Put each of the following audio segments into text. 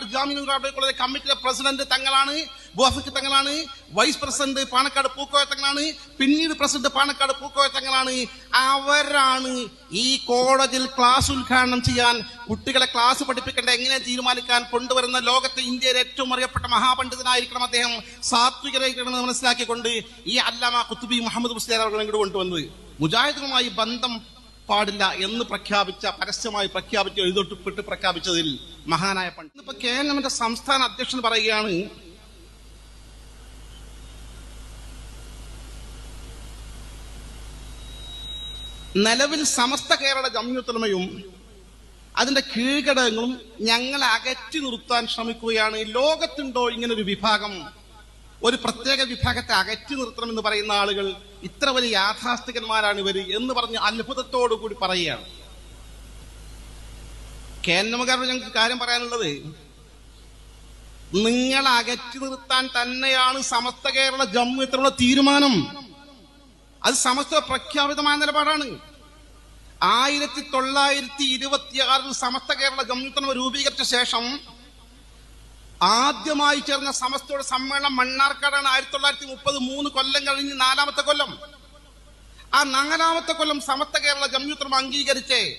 പാണക്കാട് ജാമ്യ കോളേജ് കമ്മിറ്റിയുടെ പ്രസിഡന്റ് തങ്ങളാണ് ബോഫിക് തങ്ങളാണ് വൈസ് പ്രസിഡന്റ് പാണക്കാട് പൂക്കോയ തങ്ങളാണ് പിന്നീട് പ്രസിഡന്റ് പാണക്കാട് പൂക്കോയ തങ്ങളാണ്. അവരാണ് ഈ കോളേജിൽ ക്ലാസ് ഉദ്ഘാടനം ചെയ്യാൻ കുട്ടികളെ ക്ലാസ് പഠിപ്പിക്കേണ്ട എങ്ങനെ തീരുമാനിക്കാൻ കൊണ്ടുവരുന്ന ലോകത്തെ ഇന്ത്യയിലെ ഏറ്റവും അറിയപ്പെട്ട മഹാപണ്ഡിതനായിരിക്കണം അദ്ദേഹം. സാത്വികരായിരിക്കണം എന്ന് മനസ്സിലാക്കിക്കൊണ്ട് ഈ അല്ലാമ കുത്തുബി മുഹമ്മദ് മുസ്ലിം അവർ ഇങ്ങോട്ട് കൊണ്ടുവന്നത്. മുജാഹിദുമായി ബന്ധം പാടില്ല എന്ന് പ്രഖ്യാപിച്ച പരസ്യമായി പ്രഖ്യാപിച്ച് എഴുതൊട്ടിപ്പെട്ട് പ്രഖ്യാപിച്ചതിൽ മഹാനായ പണ്ഡിത് ഇപ്പൊ കെ എൻ എമ്മിന്റെ സംസ്ഥാന അധ്യക്ഷൻ പറയുകയാണ് നിലവിൽ സമസ്ത കേരള ജമ്യത്തുലമയും അതിന്റെ കീഴ്ഘടകങ്ങളും ഞങ്ങളെ അകറ്റി നിർത്താൻ ശ്രമിക്കുകയാണ്. ലോകത്തുണ്ടോ ഇങ്ങനൊരു വിഭാഗം? ഒരു പ്രത്യേക വിഭാഗത്തെ അകറ്റി നിർത്തണമെന്ന് പറയുന്ന ആളുകൾ ഇത്ര വലിയ യാഥാസ്ഥികന്മാരാണ് ഇവർ എന്ന് പറഞ്ഞ് അത്ഭുതത്തോടു കൂടി പറയുകയാണ്. കേന്ദ്രമകാരോട് ഞങ്ങൾക്ക് കാര്യം പറയാനുള്ളത് നിങ്ങൾ അകറ്റി നിർത്താൻ തന്നെയാണ് സമസ്ത കേരള ജമ്മു ഇത്തരമുള്ള തീരുമാനം. അത് സമസ്ത പ്രഖ്യാപിതമായ നിലപാടാണ്. ആയിരത്തി തൊള്ളായിരത്തി ഇരുപത്തിയാറിൽ സമസ്ത കേരള ജമ്മുത്തലമ രൂപീകരിച്ച ശേഷം ആദ്യമായി ചേർന്ന സമസ്തയുടെ സമ്മേളനം മണ്ണാർക്കാടാണ് ആയിരത്തി തൊള്ളായിരത്തി മുപ്പത് മൂന്ന് കൊല്ലം കഴിഞ്ഞ് നാലാമത്തെ കൊല്ലം. ആ നാലാമത്തെ കൊല്ലം സമസ്ത കേരള ജമ്മുത്തലമ അംഗീകരിച്ച്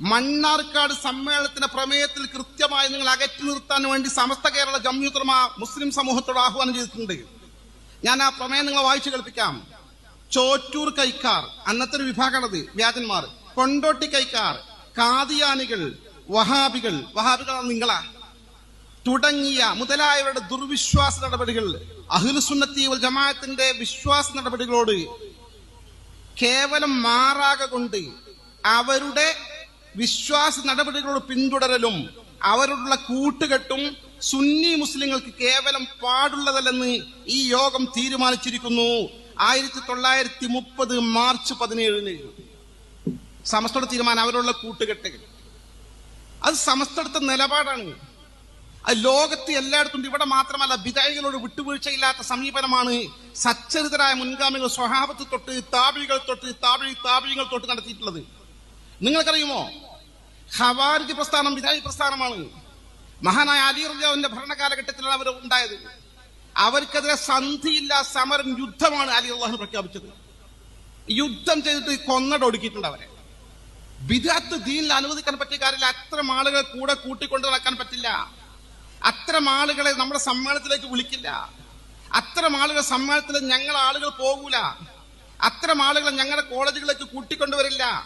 മണ്ണാർക്കാട് സമ്മേളനത്തിന്റെ പ്രമേയത്തിൽ കൃത്യമായി നിങ്ങൾ അകറ്റി നിർത്താൻ വേണ്ടി സമസ്ത കേരള ജമ്മുത്തലമ മുസ്ലിം സമൂഹത്തോട് ആഹ്വാനം ചെയ്തിട്ടുണ്ട്. ഞാൻ ആ പ്രമേയം നിങ്ങളെ വായിച്ചു കേൾപ്പിക്കാം. ചോറ്റൂർ കൈക്കാർ അന്നത്തെ ഒരു വിഭാഗമാണത് വ്യാജന്മാർ. കൊണ്ടോട്ടി കൈക്കാർ കാതിയാനികൾ വഹാബികൾ. വഹാബികളാണ് നിങ്ങളാ. തുടങ്ങിയ മുതലായവരുടെ ദുർവിശ്വാസ നടപടികൾ അഹ്ലുസുന്നത്തി ജമാഅത്തിന്റെ വിശ്വാസ നടപടികളോട് കേവലം മാറാക കൊണ്ട് അവരുടെ വിശ്വാസ നടപടികളോട് പിന്തുടരലും അവരോടുള്ള കൂട്ടുകെട്ടും സുന്നി മുസ്ലിങ്ങൾക്ക് കേവലം പാടുള്ളതല്ലെന്ന് ഈ യോഗം തീരുമാനിച്ചിരിക്കുന്നു. ആയിരത്തി തൊള്ളായിരത്തി മുപ്പത് മാർച്ച് പതിനേഴിന്. സമസ്തയുടെ തീരുമാനം അവരോടുള്ള കൂട്ടുകെട്ട് അത് സമസ്തടുത്ത നിലപാടാണ്. അത് ലോകത്ത് എല്ലായിടത്തും. ഇവിടെ മാത്രമല്ല വിജയികളോട് വിട്ടുവീഴ്ചയില്ലാത്ത സമീപനമാണ് സച്ചരിതരായ മുൻഗാമികൾ സ്വഹാബത്ത് തൊട്ട് താപികൾ തൊട്ട് താപി താപികൾ തൊട്ട് നടത്തിയിട്ടുള്ളത്. നിങ്ങൾക്കറിയുമോ? ഹവാരി പ്രസ്ഥാനം വിധായി പ്രസ്ഥാനമാണ്. മഹാനായ അലി ഭരണകാലഘട്ടത്തിലാണ് അവർ ഉണ്ടായത്. അവർക്കെതിരെ സന്ധിയില്ല സമരം യുദ്ധമാണ് അലി അള്ളാഹു പ്രഖ്യാപിച്ചത്. യുദ്ധം ചെയ്തിട്ട് കൊന്നടൊടുക്കിയിട്ടുണ്ട് അവരെ. വിദാത്ത് ദീനിൽ അനുവദിക്കാൻ പറ്റിയ കാര്യമില്ല. അത്തരം ആളുകളെ കൂടെ കൂട്ടിക്കൊണ്ട് നടക്കാൻ പറ്റില്ല. അത്തരം ആളുകളെ നമ്മുടെ സമ്മേളനത്തിലേക്ക് വിളിക്കില്ല. അത്തരം ആളുകൾ സമ്മേളനത്തിൽ ഞങ്ങൾ ആളുകൾ പോകൂല. അത്തരം ആളുകളെ ഞങ്ങളുടെ കോളേജുകളിലേക്ക് കൂട്ടിക്കൊണ്ടുവരില്ല.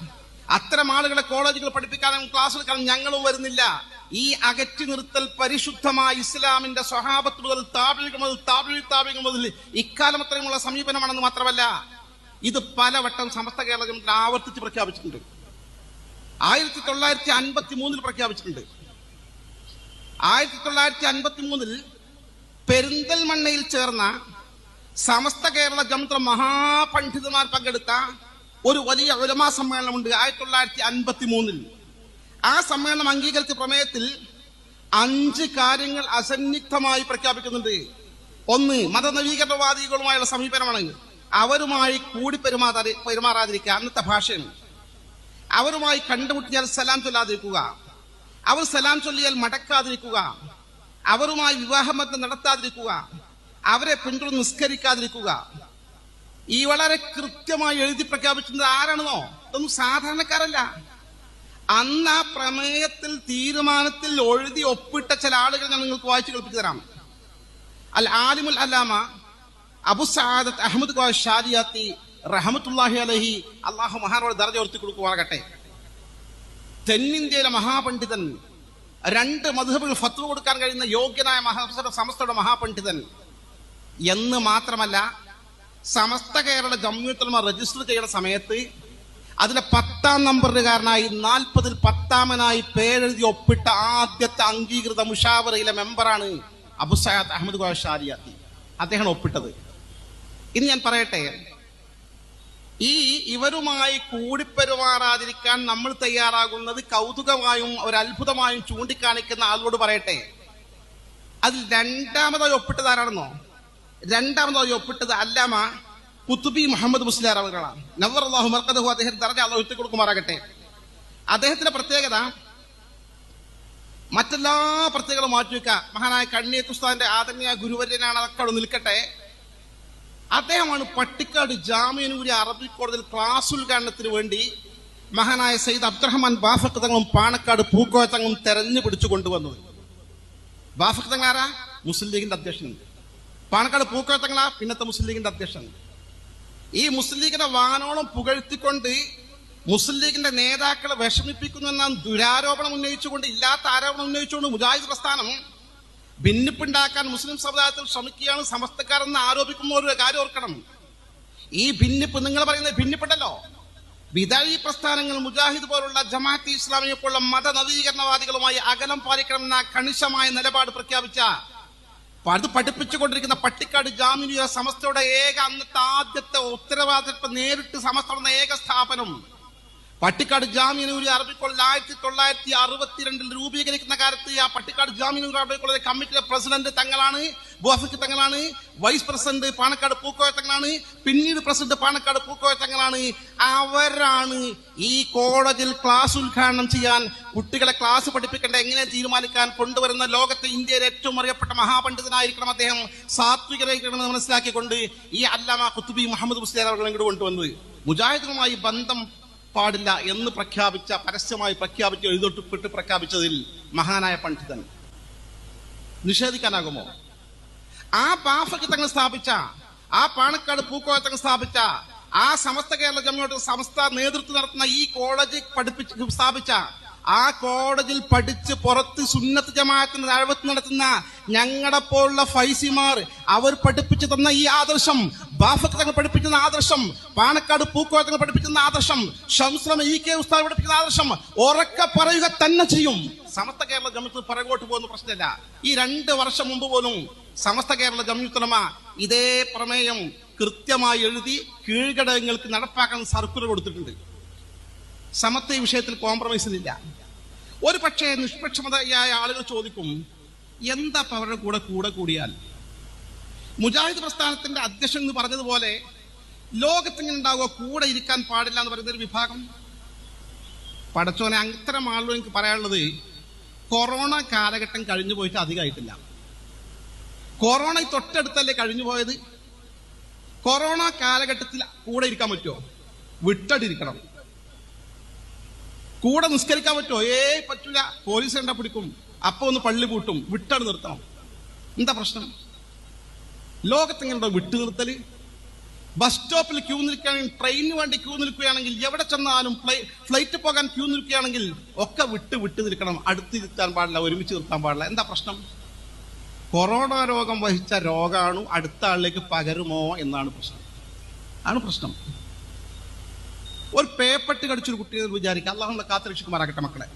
അത്തരം ആളുകളെ കോളേജുകൾ പഠിപ്പിക്കാനും ക്ലാസ് എടുക്കാനും ഞങ്ങളും വരുന്നില്ല. ഈ അകറ്റി നിർത്തൽ പരിശുദ്ധമായ ഇസ്ലാമിന്റെ സ്വഹാബത്ത് മുതൽ താപികൾ മുതൽ താപി താപികൾ മുതൽ ഇക്കാലം അത്രയുമുള്ള സമീപനമാണെന്ന് മാത്രമല്ല ഇത് പലവട്ടം സമസ്ത കേരള ആവർത്തിച്ച് പ്രഖ്യാപിച്ചിട്ടുണ്ട്. ആയിരത്തി തൊള്ളായിരത്തി അൻപത്തി മൂന്നിൽ പ്രഖ്യാപിച്ചിട്ടുണ്ട്. ആയിരത്തി തൊള്ളായിരത്തി അൻപത്തി മൂന്നിൽ പെരിന്തൽമണ്ണയിൽ ചേർന്ന സമസ്ത കേരള ജംത്ര മഹാപണ്ഡിതന്മാർ പങ്കെടുത്ത ഒരു വലിയ ഉലമാ സമ്മേളനമുണ്ട് ആയിരത്തി തൊള്ളായിരത്തി അൻപത്തി മൂന്നിൽ ആ സമ്മേളനം അംഗീകരിച്ച പ്രമേയത്തിൽ അഞ്ച് കാര്യങ്ങൾ അസന്നിഗ്ധമായി പ്രഖ്യാപിക്കുന്നുണ്ട്. ഒന്ന് മതനവീകരണവാദികളുമായുള്ള സമീപനമാണ്. അവരുമായി കൂടി പെരുമാറാതി പെരുമാറാതിരിക്കുക അന്നത്തെ ഭാഷയാണ്. അവരുമായി കണ്ടുമുട്ടിയാൽ സലാം ചൊല്ലാതിരിക്കുക. അവർ സലാം ചൊല്ലിയാൽ മടക്കാതിരിക്കുക. അവരുമായി വിവാഹബന്ധം നടത്താതിരിക്കുക. അവരെ പിന്തുടർന്ന് നിസ്കരിക്കാതിരിക്കുക. ഈ വളരെ കൃത്യമായി എഴുതി പ്രഖ്യാപിച്ചിരുന്നത് ആരാണെന്നോ? ഇതൊന്നും സാധാരണക്കാരല്ല. അന്ന് ആ പ്രമേയത്തിൽ തീരുമാനത്തിൽ എഴുതി ഒപ്പിട്ട ചില ആളുകൾ ഞാൻ നിങ്ങൾക്ക് വായിച്ചു കേൾപ്പിച്ചു തരാം. അൽ ആലിമുൽ അല്ലാമ അബു സആദത്ത് അഹമ്മദ് ഖാ ഷാരിയാത്തി റഹമത്തുല്ലാഹി അലഹി അള്ളാഹു മഹാനോട് ദർജ ഉയർത്തി കൊടുക്കുവാകട്ടെ തെന്നിന്ത്യയിലെ മഹാപണ്ഡിതൻ രണ്ട് മധുഹബുകൾ ഫത്വ കൊടുക്കാൻ കഴിയുന്ന യോഗ്യനായ മഹാസഭ സമസ്തയുടെ മഹാപണ്ഡിതൻ എന്ന് മാത്രമല്ല സമസ്ത കേരള ജമ്മുത്തലമ രജിസ്റ്റർ ചെയ്യുന്ന സമയത്ത് അതിലെ പത്താം നമ്പറുകാരനായി നാൽപ്പതിൽ പത്താമനായി പേരെഴുതി ഒപ്പിട്ട ആദ്യത്തെ അംഗീകൃത മുഷാവറയിലെ മെമ്പറാണ് അബു സയാദ് അഹമ്മദ് ഖാ ഷാരിയാത്തി അദ്ദേഹം ഒപ്പിട്ടത്. ഇനി ഞാൻ പറയട്ടെ ഈ ഇവരുമായി കൂടിപ്പെരുമാറാതിരിക്കാൻ നമ്മൾ തയ്യാറാകുന്നത് കൗതുകമായും ഒരു അത്ഭുതമായും ചൂണ്ടിക്കാണിക്കുന്ന ആളോട് പറയട്ടെ. അതിൽ രണ്ടാമതായി ഒപ്പിട്ടത് ആരാണെന്നോ? രണ്ടാമതായി ഒപ്പിട്ടത് അല്ലാമ കുത്തുബി മുഹമ്മദ് മുസ്ലിയാർ അവരുകളാണ്. നവർ അള്ളാഹു മർക്കദഹു അദ്ദേഹത്തിന് ദർജ അള്ളാഹു കൊടുക്കുമാറാകട്ടെ. അദ്ദേഹത്തിന്റെ പ്രത്യേകത മറ്റെല്ലാ പ്രത്യേകതകളും മാറ്റി വെക്കുക. മഹാനായ കണ്ണീർ ഉസ്താദിന്റെ ആദരണീയ ഗുരുവര്യനാണ്. അതൊക്കെ നിൽക്കട്ടെ. അദ്ദേഹമാണ് പട്ടിക്കാട് ജാമ്യനൂരി അറബി കോടതിയിൽ ക്ലാസ് ഉദ്ഘാടനത്തിന് വേണ്ടി മഹാനായ സയ്യിദ് അബ്ദുറഹ്മാൻ ബാഫക്ക് തങ്ങളും പാണക്കാട് പൂക്കോയ തങ്ങളും തെരഞ്ഞു പിടിച്ചു കൊണ്ടുവന്നത്. ബാഫക്ക് ആരാ? മുസ്ലിം ലീഗിന്റെ അധ്യക്ഷൻ. പാണക്കാട് പൂക്കോയ തങ്ങളാ പിന്നത്തെ മുസ്ലിം ലീഗിന്റെ അധ്യക്ഷൻ. ഈ മുസ്ലിം ലീഗിന്റെ വാനോളം പുകഴ്ത്തിക്കൊണ്ട് മുസ്ലിം ലീഗിന്റെ നേതാക്കളെ വിഷമിപ്പിക്കുന്നു എന്ന ദുരാരോപണം ഉന്നയിച്ചുകൊണ്ട് ഇല്ലാത്ത ആരോപണം ഉന്നയിച്ചുകൊണ്ട് മുജാഹിദ് പ്രസ്ഥാനം ഭിന്നിപ്പുണ്ടാക്കാൻ മുസ്ലിം സമുദായത്തിൽ ശ്രമിക്കുകയാണ് സമസ്തക്കാരെന്ന് ആരോപിക്കുന്ന ഒരു കാര്യം ഓർക്കണം. ഈ ഭിന്നിപ്പ് നിങ്ങൾ പറയുന്നത് ഭിന്നിപ്പുണ്ടല്ലോ. വിദായി പ്രസ്ഥാനങ്ങൾ മുജാഹിദ് പോലുള്ള ജമാഅത്ത് ഇസ്ലാമിയെ പോലുള്ള മത നവീകരണവാദികളുമായി അകലം പാലിക്കണമെന്ന കണിശമായ നിലപാട് പ്രഖ്യാപിച്ച അത് പഠിപ്പിച്ചുകൊണ്ടിരിക്കുന്ന പട്ടിക്കാട് ജാമ്യ സമസ്തയുടെ ഏക അന്നത്തെ ആദ്യത്തെ ഉത്തരവാദിത്വം നേരിട്ട് സമസ്ത ഏക സ്ഥാപനം പട്ടിക്കാട് ജാമ്യനൂരി അറബി കോളേജ് ആയിരത്തി തൊള്ളായിരത്തി അറുപത്തിരണ്ടിൽ രൂപീകരിക്കുന്ന കാലത്ത് ആ പട്ടിക്കാട് ജാമ്യനൂരി അറബി കോളേജ് കമ്മിറ്റിയുടെ പ്രസിഡന്റ് തങ്ങളാണ് ബോഫിക്ക് തങ്ങളാണ് വൈസ് പ്രസിഡന്റ് പാണക്കാട് പൂക്കോയ തങ്ങളാണ് പിന്നീട് പ്രസിഡന്റ് പാണക്കാട് പൂക്കോയ തങ്ങളാണ്. അവരാണ് ഈ കോളേജിൽ ക്ലാസ് ഉദ്ഘാടനം ചെയ്യാൻ കുട്ടികളെ ക്ലാസ് പഠിപ്പിക്കേണ്ട എങ്ങനെ തീരുമാനിക്കാൻ കൊണ്ടുവരുന്ന ലോകത്തെ ഇന്ത്യയിലെ ഏറ്റവും അറിയപ്പെട്ട മഹാപണ്ഡിതനായിരിക്കണം അദ്ദേഹം. സാത്വികരായിരിക്കണമെന്ന് മനസ്സിലാക്കിക്കൊണ്ട് ഈ അല്ലാമ കുത്തുബി മുഹമ്മദ് മുസ്ലിയാർ അവർ ഇങ്ങോട്ട് കൊണ്ടുവന്നത്. മുജാഹിദുമായി ബന്ധം പാടില്ല എന്ന് പ്രഖ്യാപിച്ച പരസ്യമായി പ്രഖ്യാപിച്ച് എഴുതൊട്ടിപ്പെട്ട് പ്രഖ്യാപിച്ചതിൽ മഹാനായ പണ്ഡിതൻ. നിഷേധിക്കാനാകുമോ? ആ ബാഫക്ക് തങ്ങൾ സ്ഥാപിച്ച ആ പാണക്കാട് പൂക്കോയ തങ്ങൾ സ്ഥാപിച്ച ആ സമസ്ത കേരള ജമ്മിയോട്ട് സമസ്ത നേതൃത്വം നടത്തുന്ന ഈ കോളേജ് പഠിപ്പിച്ച് സ്ഥാപിച്ച ആ കോളേജിൽ പഠിച്ച് പുറത്ത് സുന്നത്ത് ജമാഅത്തിന്റെ അഴവത്ത് നടത്തുന്ന ഞങ്ങളുടെ പോലുള്ള ഫൈസിമാർ അവർ പഠിപ്പിച്ചു തന്ന ഈ ആദർശം ബാഫക്ക് തങ്ങൾ പഠിപ്പിക്കുന്ന ആദർശം പാണക്കാട് പൂക്കോയ തങ്ങൾ പഠിപ്പിക്കുന്ന ആദർശം ഷംസ്ലം ഇ കെ ഉസ്താദ് പഠിപ്പിക്കുന്ന ആദർശം ഉറക്കെ പറയുക തന്നെ ചെയ്യും. സമസ്ത കേരള ജമ്മിത്ത് പുറകോട്ട് പോകുന്ന പ്രശ്നമില്ല. ഈ രണ്ട് വർഷം മുമ്പ് പോലും സമസ്ത കേരള ജമ്മിത്തുലമ ഇതേ പ്രമേയം കൃത്യമായി എഴുതി കീഴ്ഘടകങ്ങൾക്ക് നടപ്പാക്കാൻ സർക്കുലർ കൊടുത്തിട്ടുണ്ട്. സമത്വ വിഷയത്തിൽ കോംപ്രമൈസ് ഇല്ല. ഒരു പക്ഷേ നിഷ്പക്ഷമതയായ ആളുകൾ ചോദിക്കും എന്താ അവരുടെ കൂടെ കൂടെ കൂടിയാൽ? മുജാഹിദ് പ്രസ്ഥാനത്തിന്റെ അധ്യക്ഷൻ എന്ന് പറഞ്ഞതുപോലെ ലോകത്തിങ്ങനെ ഉണ്ടാവുക കൂടെ ഇരിക്കാൻ പാടില്ല എന്ന് പറയുന്ന ഒരു വിഭാഗം. പടച്ചോനെ അത്തരം ആളുകൾ എനിക്ക് പറയാനുള്ളത്. കൊറോണ കാലഘട്ടം കഴിഞ്ഞു പോയിട്ട് അധികമായിട്ടില്ല. കൊറോണ തൊട്ടടുത്തല്ലേ കഴിഞ്ഞു പോയത്? കൊറോണ കാലഘട്ടത്തിൽ കൂടെ ഇരിക്കാൻ പറ്റുമോ? വിട്ടടിരിക്കണം. കൂടെ നിസ്കരിക്കാൻ പറ്റുമോ? ഏ പറ്റൂല. പോലീസ് കണ്ട പിടിക്കും. അപ്പൊ ഒന്ന് പള്ളി പൂട്ടും. വിട്ടടി നിർത്തണം. എന്താ പ്രശ്നം? ലോകത്തെങ്ങനെ വിട്ടു നിർത്തൽ ബസ് സ്റ്റോപ്പിൽ ക്യൂ നിൽക്കുകയാണെങ്കിൽ ട്രെയിനിന് വേണ്ടി ക്യൂ നിൽക്കുകയാണെങ്കിൽ എവിടെ ചെന്നാലും ഫ്ലൈറ്റ് പോകാൻ ക്യൂ നിൽക്കുകയാണെങ്കിൽ ഒക്കെ വിട്ട് വിട്ട് നിൽക്കണം. അടുത്ത് നിർത്താൻ പാടില്ല ഒരുമിച്ച് നിർത്താൻ പാടില്ല. എന്താ പ്രശ്നം? കൊറോണ രോഗം വഹിച്ച രോഗാണു അടുത്ത ആളിലേക്ക് പകരുമോ എന്നാണ് പ്രശ്നം. ആണ് പ്രശ്നം. ഒരു പേപ്പട്ട് കടിച്ചൊരു കുട്ടിയെ വിചാരിക്കുക. അള്ളാഹുള്ള കാത്തരക്ഷിക്കുമാറാകട്ടെ മക്കളെ.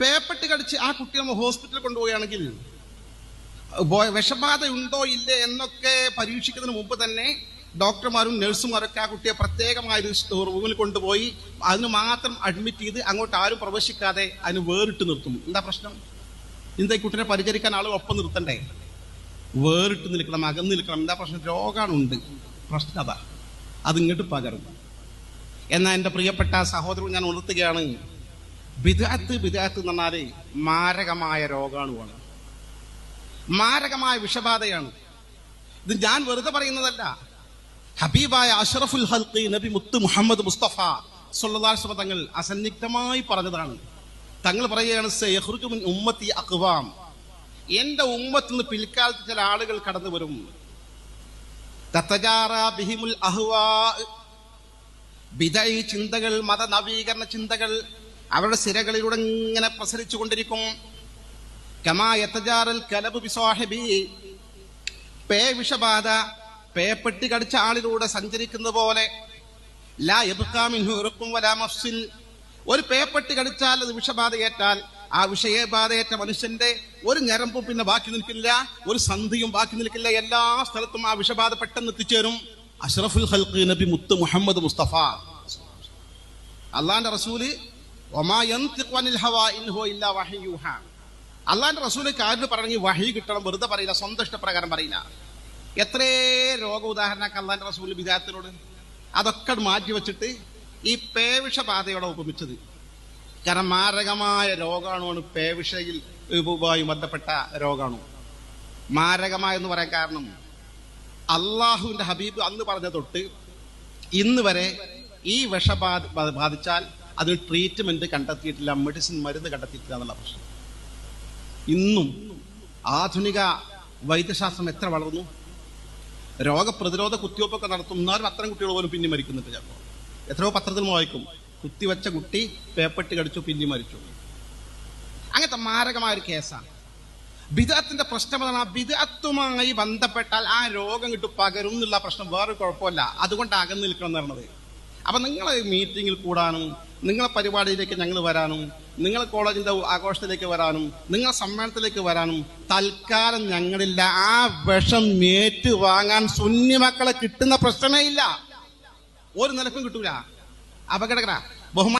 പേപ്പട്ട് കടിച്ച് ആ കുട്ടിയെ നമ്മൾ ഹോസ്പിറ്റലിൽ കൊണ്ടുപോവുകയാണെങ്കിൽ ബോ- വിഷബാധ ഉണ്ടോ ഇല്ലേ എന്നൊക്കെ പരീക്ഷിക്കുന്നതിന് മുമ്പ് തന്നെ ഡോക്ടർമാരും നഴ്സുമാരും ഒക്കെ ആ കുട്ടിയെ പ്രത്യേകമായ ഒരു റൂമിൽ കൊണ്ടുപോയി അതിന് മാത്രം അഡ്മിറ്റ് ചെയ്ത് അങ്ങോട്ട് ആരും പ്രവേശിക്കാതെ അതിന് വേറിട്ട് നിർത്തും. എന്താ പ്രശ്നം? ഈ കുട്ടിനെ പരിചരിക്കാൻ ആളുകൾ ഒപ്പം നിർത്തണ്ടേ? വേറിട്ട് നിൽക്കണം അകന്ന് നിൽക്കണം. എന്താ പ്രശ്നം? രോഗമാണുണ്ട് പ്രശ്നം അതാ. അത് ഇങ്ങോട്ട് പകരും. എന്നാൽ എന്റെ പ്രിയപ്പെട്ട സഹോദരൻ ഞാൻ ഉണർത്തുകയാണ്. ബിദാത്ത് ബിദാത്ത് എന്ന് പറഞ്ഞാൽ മാരകമായ രോഗാണുവാണ്. മാരകമായ വിഷബാധയാണ്. ഇത് ഞാൻ വെറുതെ പറയുന്നതല്ല. ഹബീബായ അഷറഫുൽ ഹൽഖി നബി മുത്ത് മുഹമ്മദ് മുസ്തഫ സല്ലല്ലാഹു തങ്ങൾ അസന്നിഗ്ധമായി പറഞ്ഞതാണ്. തങ്ങൾ പറയുകയാണ് സയഖ്റുജു മിൻ ഉമ്മത്തി അഖ്വാം. എന്റെ ഉമ്മത്തിൽ നിന്ന് പിൽക്കാലത്ത് ചില ആളുകൾ കടന്നു വരും. ബിഹിമുൽ അഹ്വാ. ബിദൈ ചിന്തകൾ നവീകരണ ചിന്തകൾ അവരുടെ സിരകളിലൂടെ ഇങ്ങനെ പ്രസരിച്ചു കൊണ്ടിരിക്കും കമായത്തജാറൽ പേ പേപ്പെട്ടി കടിച്ച ആളിലൂടെ സഞ്ചരിക്കുന്ന പോലെ. വലാ ഒരു പേപ്പെട്ടി കടിച്ചാൽ അത് വിഷബാധയേറ്റാൽ ആ വിഷയബാധയേറ്റ മനുഷ്യന്റെ ഒരു ഞരമ്പും പിന്നെ ബാക്കി നിൽക്കില്ല ഒരു സന്ധിയും ബാക്കി നിൽക്കില്ല. എല്ലാ സ്ഥലത്തും ആ വിഷബാധ പെട്ടെന്ന് എത്തിച്ചേരും. അഷ്റഫുൽ ഖൽഖ് നബി മുത്ത് മുഹമ്മദ് മുസ്തഫ. അള്ളാന്റെ റസൂൽ ഒമാ ഹവാ ഇൻ ഇല്ലാ വഹ്യു യൂഹാ. അള്ളാന്റെ റസൂൽ കാര്യം പറഞ്ഞ് വഹി കിട്ടണം വെറുതെ പറയില്ല സ്വന്തം ഇഷ്ടപ്രകാരം പറയില്ല. എത്രേ രോഗ ഉദാഹരണമൊക്കെ അള്ളാന്റെ റസൂൽ വിദ്യാർത്ഥിനോട് അതൊക്കെ മാറ്റി വെച്ചിട്ട് ഈ പേവിഷബാധയോടെ ഉപമിച്ചത്. കാരണം മാരകമായ രോഗാണുവാണ് പേവിഷയിൽ ഇതുമായി ബന്ധപ്പെട്ട രോഗാണു. മാരകമായെന്ന് പറയാൻ കാരണം അള്ളാഹുവിന്റെ ഹബീബ് അന്ന് പറഞ്ഞ തൊട്ട് ഇന്ന് വരെ ഈ വിഷബാധ ബാധിച്ചാൽ അതിന് ട്രീറ്റ്മെന്റ് കണ്ടെത്തിയിട്ടില്ല മെഡിസിൻ മരുന്ന് കണ്ടെത്തിയിട്ടില്ല എന്നുള്ള പ്രശ്നം. ഇന്നും ആധുനിക വൈദ്യശാസ്ത്രം എത്ര വളർന്നു? രോഗപ്രതിരോധ കുത്തിവയ്പ്പൊക്കെ നടത്തുന്നവരും അത്തരം കുട്ടികൾ പോലും പിന്നി മരിക്കുന്നുണ്ട് ചിലപ്പോൾ. എത്രയോ പത്രത്തിൽ വായിക്കും. കുത്തിവെച്ച കുട്ടി പേപ്പട്ടി കടിച്ചു പിന്നി മരിച്ചു. അങ്ങനത്തെ മാരകമായ ഒരു കേസാണ്. ബിദത്തിന്റെ പ്രശ്നം അതാണ് ആ ബിദത്തുമായി ബന്ധപ്പെട്ടാൽ ആ രോഗം കിട്ടു പകരും എന്നുള്ള പ്രശ്നം വേറെ കുഴപ്പമില്ല. അതുകൊണ്ട് അകന്നു നിൽക്കണം എന്ന് പറയുന്നത്. അപ്പൊ നിങ്ങളെ മീറ്റിങ്ങിൽ കൂടാനും നിങ്ങളെ പരിപാടിയിലേക്ക് ഞങ്ങൾ വരാനും നിങ്ങളെ കോളേജിന്റെ ആഘോഷത്തിലേക്ക് വരാനും നിങ്ങളെ സമ്മേളനത്തിലേക്ക് വരാനും തൽക്കാലം ഞങ്ങളില്ല. ആ വിഷം മേറ്റ് വാങ്ങാൻ സുന്നി മക്കളെ കിട്ടുന്ന പ്രശ്നമേ ഇല്ല. ഒരു നിലക്കും കിട്ടൂല. അപകടകര. ബഹുമാന